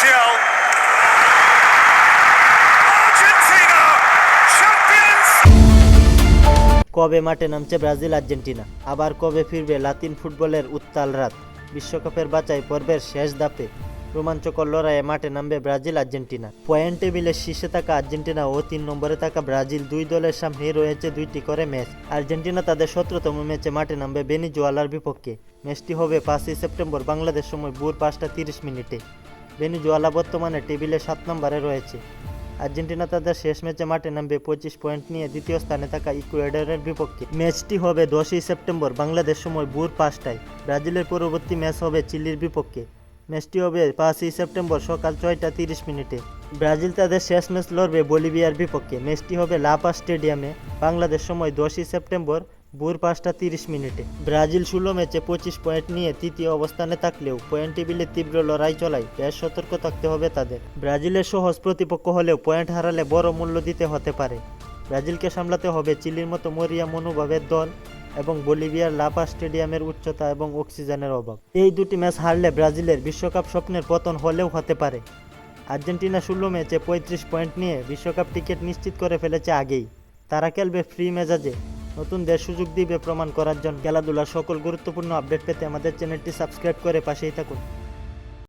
Martial. Argentina, champions! কবে মাঠে নামছে ব্রাজিল আর্জেন্টিনা? আবার কবে ফিরবে লাতিন ফুটবলের উত্তাল রাত? বিশ্বকাপের বাছাই পর্বের শেষ ধাপে রোমাঞ্চকর লড়াইয়ে মাঠে নামবে ব্রাজিল আর্জেন্টিনা। পয়েন্ট টেবিলের শীর্ষে থাকা আর্জেন্টিনা ও তিন নম্বরে থাকা ব্রাজিল দুই দলের সামনে রয়েছে দুইটি করে ম্যাচ। আর্জেন্টিনা তাদের সতেরোতম ম্যাচে মাঠে নামবে বেনিজুয়ালার বিপক্ষে। ম্যাচটি হবে পাঁচই সেপ্টেম্বর বাংলাদেশ সময় ভোর পাঁচটা তিরিশ মিনিটে। বেনিজুয়ালা বর্তমানে টেবিলে সাত নম্বরে রয়েছে। আর্জেন্টিনা তাদের শেষ ম্যাচে মাঠে নামবে, পঁচিশ পয়েন্ট নিয়ে দ্বিতীয় স্থানে থাকা ইকুয়েডরের বিপক্ষে। ম্যাচটি হবে দশই সেপ্টেম্বর, বাংলাদেশ সময় ভোর পাঁচটায়। ব্রাজিলের পরবর্তী ম্যাচ হবে চিলির বিপক্ষে। ম্যাচটি হবে পাঁচই সেপ্টেম্বর সকাল ছয়টা তিরিশ মিনিটে। ব্রাজিল তাদের শেষ ম্যাচ লড়বে বলিভিয়ার বিপক্ষে। ম্যাচটি হবে লাপা স্টেডিয়ামে। বাংলাদেশ সময় দশই সেপ্টেম্বর ভোর পাঁচটা তিরিশ মিনিটে। ব্রাজিল ষোলো ম্যাচে পঁচিশ পয়েন্ট নিয়ে তৃতীয় অবস্থানে থাকলেও পয়েন্ট টেবিলে তীব্র লড়াই চলায় বেশ সতর্ক থাকতে হবে তাদের। ব্রাজিলের সহজ প্রতিপক্ষ হলেও পয়েন্ট হারালে বড় মূল্য দিতে হতে পারে। ব্রাজিলকে সামলাতে হবে চিলির মতো মরিয়া মনোভাবের দল এবং বলিভিয়ার লাপা স্টেডিয়ামের উচ্চতা এবং অক্সিজেনের অভাব। এই দুটি ম্যাচ হারলে ব্রাজিলের বিশ্বকাপ স্বপ্নের পতন হলেও হতে পারে। আর্জেন্টিনা ষোলো ম্যাচে পঁয়ত্রিশ পয়েন্ট নিয়ে বিশ্বকাপ টিকিট নিশ্চিত করে ফেলেছে আগেই। তারা খেলবে ফ্রি মেজাজে। নতুনদের সুযোগ দিবে প্রমাণ করার জন্য খেলাধুলার সকল গুরুত্বপূর্ণ আপডেট পেতে আমাদের চ্যানেলটি সাবস্ক্রাইব করে পাশেই থাকুন।